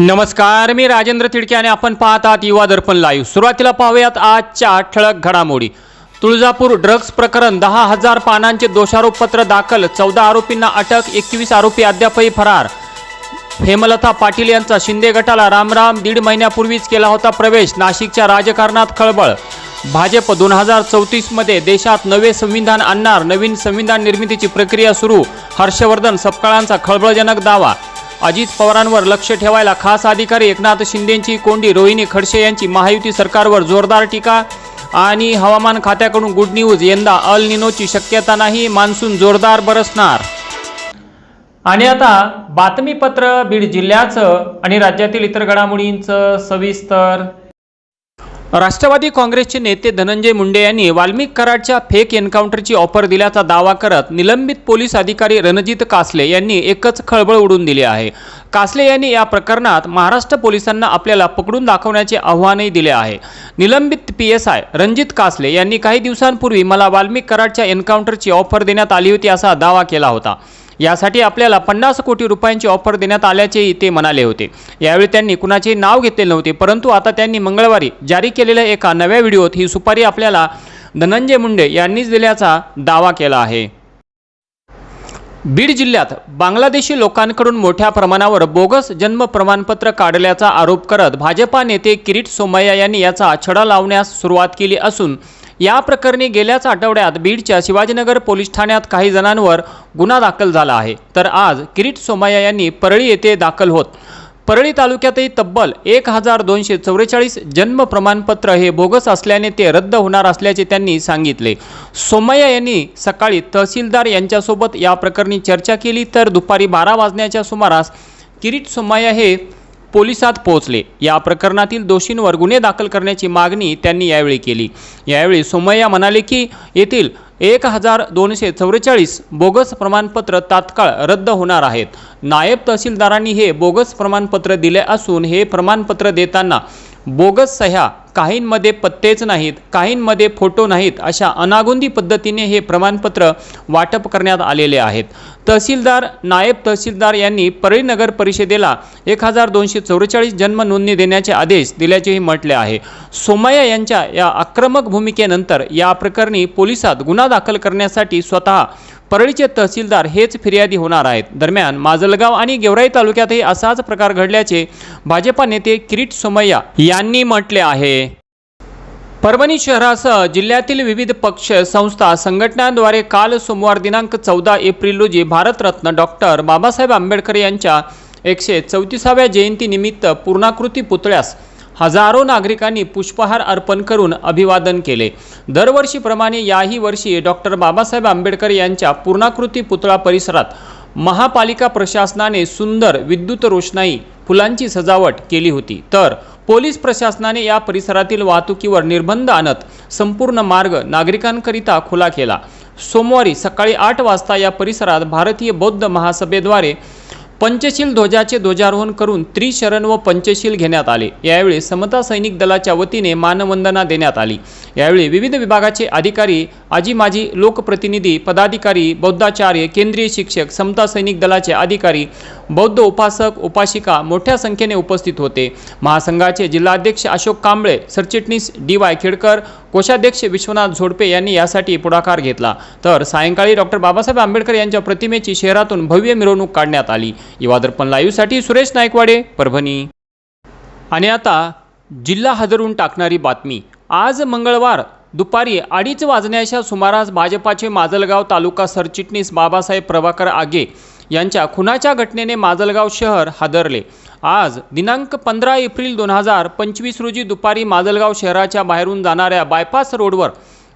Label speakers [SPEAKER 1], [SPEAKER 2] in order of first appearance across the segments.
[SPEAKER 1] नमस्कार मी राजेंद्र तिडके आणि आपण पाहत आहात युवा दर्पण लाईव्ह सुरुवातीला पाहूयात आजच्या ठळक घडामोडी. तुळजापूर ड्रग्ज प्रकरण दहा हजार पानांचे दोषारोपपत्र दाखल चौदा आरोपींना अटक एकवीस आरोपी अद्यापही फरार. हेमलता पाटील यांचा शिंदे गटाला रामराम दीड महिन्यापूर्वीच केला होता प्रवेश नाशिकच्या राजकारणात खळबळ. भाजप दोन हजार चौतीसमध्ये देशात नवे संविधान आणणार नवीन संविधान निर्मितीची प्रक्रिया सुरू हर्षवर्धन सपकाळांचा खळबळजनक दावा. अजित पवारांवर लक्ष ठेवायला खास अधिकारी एकनाथ शिंदेंची कोंडी रोहिणी खडसे यांची महायुती सरकारवर जोरदार टीका आणि हवामान खात्याकडून गुड न्यूज यंदा अल निनोची शक्यता नाही मान्सून जोरदार बरसणार. आणि आता बातमीपत्र बीड जिल्ह्याचं आणि राज्यातील इतर घडामोडींचं सविस्तर राष्ट्रवादी काँग्रेसचे नेते धनंजय मुंडे यांनी वाल्मिक कराडच्या फेक एन्काउंटरची ऑफर दिल्याचा दावा करत निलंबित पोलीस अधिकारी रणजित कासले यांनी एकच खळबळ उडून दिली आहे. कासले यांनी या प्रकरणात महाराष्ट्र पोलिसांना आपल्याला पकडून दाखवण्याचे आव्हानही दिले आहे. निलंबित P S I Ranjit Kasle यांनी काही दिवसांपूर्वी मला वाल्मिक कराडच्या एन्काउंटरची ऑफर देण्यात आली होती असा दावा केला होता. यासाठी आपल्याला पन्नास कोटी रुपयांची ऑफर देण्यात आल्याचेही ते म्हणाले होते. यावेळी त्यांनी कुणाचे नाव घेतले नव्हते परंतु आता त्यांनी मंगळवारी जारी केलेल्या एका नव्या व्हिडिओत ही सुपारी आपल्याला धनंजय मुंडे यांनीच दिल्याचा दावा केला आहे. बीड जिल्ह्यात बांगलादेशी लोकांकडून मोठ्या प्रमाणावर बोगस जन्म प्रमाणपत्र काढल्याचा आरोप करत भाजपा नेते किरीट सोमय्या यांनी याचा छडा लावण्यास सुरुवात केली असून या प्रकरणी गेल्याच आठवड्यात बीडच्या शिवाजीनगर पोलीस ठाण्यात काही जणांवर गुन्हा दाखल झाला आहे. तर आज किरीट सोमय्या यांनी परळी येथे दाखल होत. परळी तालुक्यातही तब्बल एक हजार दोनशे चौवेचाळीस जन्म प्रमाणपत्र हे बोगस असल्याने ते रद्द होणार असल्याचे त्यांनी सांगितले. सोमय्या यांनी सकाळी तहसीलदार यांच्यासोबत या प्रकरणी चर्चा केली तर दुपारी बारा वाजण्याच्या सुमारास किरीट सोमय्या हे पोलिसात पोहोचले. या प्रकरणातील दोषींवर गुन्हे दाखल करण्याची मागणी त्यांनी यावेळी केली. यावेळी सोमय्या म्हणाले की येथील एक हजार दोनशे चौवेचाळीस बोगस प्रमाणपत्र तात्काळ रद्द होणार आहेत. नायब तहसीलदारांनी हे बोगस प्रमाणपत्र दिले असून हे प्रमाणपत्र देताना बोगस सह्या काहींमध्ये पत्तेच नाहीत काहींमध्ये फोटो नाहीत अशा अनागोंदी पद्धतीने हे प्रमाणपत्र वाटप करण्यात आलेले आहेत. तहसीलदार नायब तहसीलदार यांनी परळी नगर परिषदेला एक हजार दोनशे चौवेचाळीस जन्म नोंदणी देण्याचे आदेश दिल्याचेही म्हटले आहे. सोमय्या यांच्या या आक्रमक भूमिकेनंतर या प्रकरणी पोलिसात गुन्हा दाखल करण्यासाठी स्वतः परळीचे तहसीलदार हेच फिर्यादी होणार आहेत. दरम्यान माजलगाव आणि गेवराई तालुक्यातही असाच प्रकार घडल्याचे भाजपा नेते किरीट सोमय्या यांनी म्हटले आहे. परभणी शहरासह जिल्ह्यातील विविध पक्ष संस्था संघटनांद्वारे काल सोमवार दिनांक चौदा एप्रिल रोजी भारतरत्न डॉक्टर बाबासाहेब आंबेडकर यांच्या एकशे चौतीसाव्या जयंतीनिमित्त पूर्णाकृती पुतळ्यास हजारो नागरिकांनी पुष्पहार अर्पण करून अभिवादन केले. दरवर्षीप्रमाणे याही वर्षी डॉक्टर बाबासाहेब आंबेडकर यांच्या पूर्णाकृती पुतळा परिसरात महापालिका प्रशासनाने सुंदर विद्युत रोषणाई फुलांची सजावट केली होती. तर पोलीस प्रशासनाने या परिसरातील वाहतुकीवर निर्बंध आणत संपूर्ण मार्ग नागरिकांकरिता खुला केला. सोमवारी सकाळी आठ वाजता या परिसरात भारतीय बौद्ध महासभेद्वारे पंचशील ध्वजाचे ध्वजारोहण करून त्रिशरण व पंचशील घेण्यात आले. यावेळी समता सैनिक दलाच्या वतीने मानवंदना देण्यात आली. यावेळी विविध विभागाचे अधिकारी आजी माजी लोकप्रतिनिधी पदाधिकारी बौद्धाचार्य केंद्रीय शिक्षक समता सैनिक दलाचे अधिकारी बौद्ध उपासक उपासिका मोठ्या संख्येने उपस्थित होते. महासंघाचे जिल्हाध्यक्ष अशोक कांबळे सरचिटणीस डी वाय खेडकर कोषाध्यक्ष विश्वनाथ झोडपे यांनी यासाठी पुढाकार घेतला. तर सायंकाळी डॉक्टर बाबासाहेब आंबेडकर यांच्या प्रतिमेची शहरातून भव्य मिरवणूक काढण्यात आली. युवादर्पण लाईव्हसाठी सुरेश नायकवाडे परभणी. आणि आता जिल्हा हजरून टाकणारी बातमी. आज मंगळवार दुपारी अडीच वाजण्याच्या सुमारास भाजपाचे माजलगाव तालुका सरचिटणीस बाबासाहेब प्रभाकर आगे यांच्या खुनाच्या घटनेने माजलगाव शहर हादरले. आज दिनांक पंधरा एप्रिल दोन हजार पंचवीस रोजी दुपारी माजलगाव शहराच्या बाहेरून जाणाऱ्या बायपास रोडवर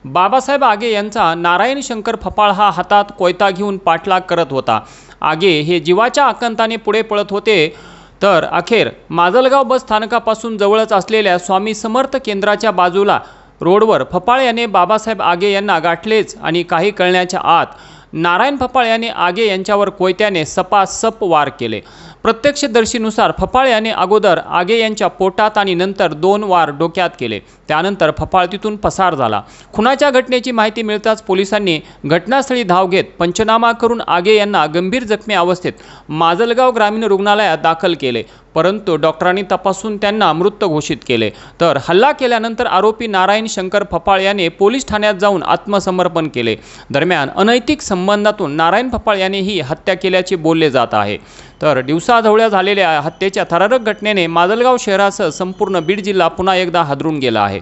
[SPEAKER 1] बाबासाहेब आगे यांचा नारायण शंकर फपाळ हा हातात कोयता घेऊन पाठलाग करत होता. आगे हे जीवाच्या आकंताने पुढे पळत होते. तर अखेर माजलगाव बस स्थानकापासून जवळच असलेल्या स्वामी समर्थ केंद्राच्या बाजूला रोडवर फपाळ याने बाबासाहेब आगे यांना गाठलेच आणि काही कळण्याच्या आत नारायण फपाळ यांनी आगे यांच्यावर कोयत्याने सपासप वार केले. प्रत्यक्षदर्शीनुसार फपाळ याने अगोदर आगे यांच्या पोटात आणि नंतर दोन वार डोक्यात केले. त्यानंतर फपाळ तिथून पसार झाला. खुनाच्या घटनेची माहिती मिळताच पोलिसांनी घटनास्थळी धाव घेत पंचनामा करून आगे यांना गंभीर जखमी अवस्थेत माजलगाव ग्रामीण रुग्णालयात दाखल केले. परंतु डॉक्टरांनी तपासून त्यांना मृत घोषित केले. तर हल्ला केल्यानंतर आरोपी नारायण शंकर फपाळ याने पोलीस ठाण्यात जाऊन आत्मसमर्पण केले. दरम्यान अनैतिक संबंधातून नारायण फपाळ याने ही हत्या केल्याचे बोलले जात आहे. तर दिवसाढवळ्या झालेल्या हत्येच्या थरारक घटनेने माजलगाव शहरासह संपूर्ण बीड जिल्हा पुन्हा एकदा हादरून गेला आहे.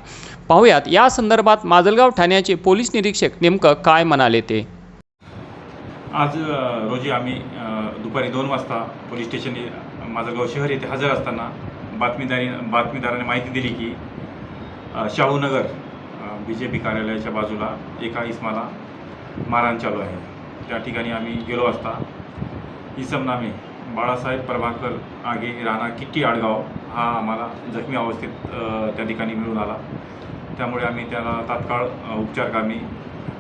[SPEAKER 1] पाहुयात या संदर्भात माजलगाव ठाण्याचे पोलीस निरीक्षक नेमकं काय म्हणाले ते?
[SPEAKER 2] आज रोजी आम्ही दुपारी दोन वाजता पोलीस स्टेशन माझगाव शहर येथे हजर असताना बातमीदारी बातमीदाराने माहिती दिली की शाहूनगर बी जे पी कार्यालयाच्या बाजूला एका इसमाला मारहाण चालू आहे. त्या ठिकाणी आम्ही गेलो असता इसम नामे बाळासाहेब प्रभाकर आगे राणा किट्टी आडगाव हा आम्हाला जखमी अवस्थेत त्या ठिकाणी मिळून आला. त्यामुळे आम्ही त्याला तात्काळ उपचारकामी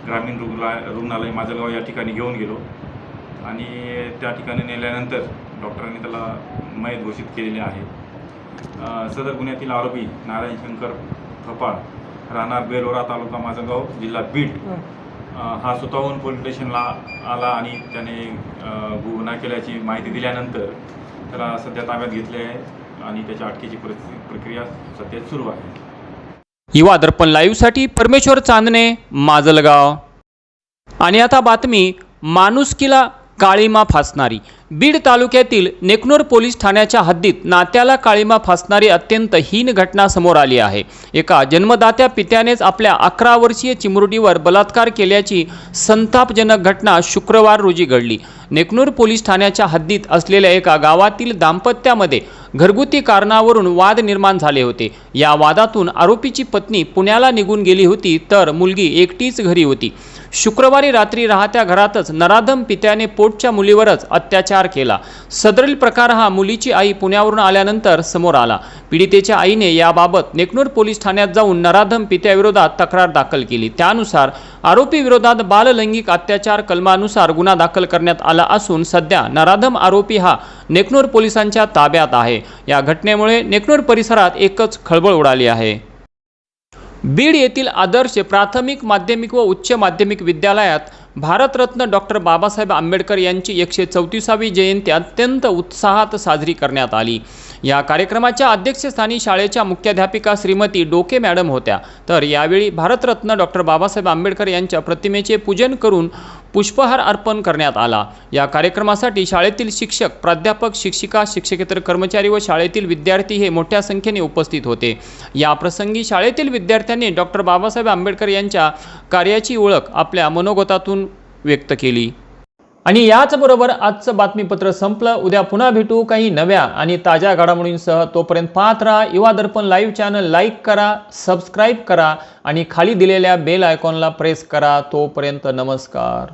[SPEAKER 2] ग्रामीण रुग्णालय रुग्णालय माजलगाव या ठिकाणी घेऊन गेलो. आणि त्या ठिकाणी नेल्यानंतर डॉक्टरांनी त्याला मयत घोषित केलेले आहे. सदर गुन्ह्यातील आरोपी नारायण शंकर थपाळ राहणार बेलोरा तालुका माजलगाव जिल्हा बीड. हा स्वतःहून पोलीस स्टेशनला आला आणि त्याने गुन्हा केल्याची माहिती दिल्यानंतर त्याला सध्या ताब्यात घेतले आहे आणि त्याच्या अटकेची प्रक्रिया सध्या सुरू आहे.
[SPEAKER 1] युवा दर्पण लाईव्हसाठी परमेश्वर चांदणे माजलगाव. आणि आता बातमी माणुसकीला काळीमा फासणारी. बीड तालुक्यातील नेकनूर पोलीस ठाण्याच्या हद्दीत नात्याला काळीमा फासणारी अत्यंत हीन घटना समोर आली आहे. एका जन्मदात्या पित्यानेच आपल्या अकरा वर्षीय चिमुरडीवर बलात्कार केल्याची संतापजनक घटना शुक्रवार रोजी घडली. नेकनूर पोलीस ठाण्याच्या हद्दीत असलेल्या एका गावातील दाम्पत्यामध्ये घरगुती कारणावरून वाद निर्माण झाले होते. या वादातून आरोपीची पत्नी पुण्याला निघून गेली होती तर मुलगी एकटीच घरी होती. शुक्रवारी रात्री राहत्या घरातच नराधम पित्याने पोटच्या मुलीवरच अत्याचार केला. सदरील प्रकार हा मुलीची आई पुण्यावरून आल्यानंतर समोर आला. पीडितेच्या आईने याबाबत नेकनूर पोलीस ठाण्यात जाऊन नराधम पित्याविरोधात तक्रार दाखल केली. त्यानुसार आरोपी विरोधात बाललैंगिक अत्याचार कलमानुसार गुन्हा दाखल करण्यात आला असून सध्या नराधम आरोपी हा नेकनूर पोलिसांच्या ताब्यात आहे. या घटनेमुळे नेकनूर परिसरात एकच खळबळ उडाली आहे. बीड येथील आदर्श प्राथमिक माध्यमिक व उच्च माध्यमिक विद्यालयात भारतरत्न डॉक्टर बाबासाहेब आंबेडकर यांची एकशे चौतीसावी जयंती अत्यंत उत्साहात साजरी करण्यात आली. या कार्यक्रमाच्या अध्यक्षस्थानी शाळेच्या मुख्याध्यापिका श्रीमती डोके मॅडम होत्या. तर यावेळी भारतरत्न डॉक्टर बाबासाहेब आंबेडकर यांच्या प्रतिमेचे पूजन करून पुष्पहार अर्पण करण्यात आला. या कार्यक्रमासाठी शाळेतील शिक्षक प्राध्यापक शिक्षिका शिक्षकेतर कर्मचारी व शाळेतील विद्यार्थी हे मोठ्या संख्येने उपस्थित होते. या प्रसंगी शाळेतील विद्यार्थ्यांनी डॉक्टर बाबासाहेब आंबेडकर यांच्या कार्याची ओळख आपल्या मनोगतातून व्यक्त केली. आणि याचबरोबर आजचं बातमीपत्र संपलं. उद्या पुन्हा भेटू काही नव्या आणि ताज्या घडामोडींसह. तोपर्यंत पाहत राहा Yuva Darpan live channel. Like करा सबस्क्राईब करा आणि खाली दिलेल्या बेल आयकॉनला प्रेस करा. तोपर्यंत नमस्कार.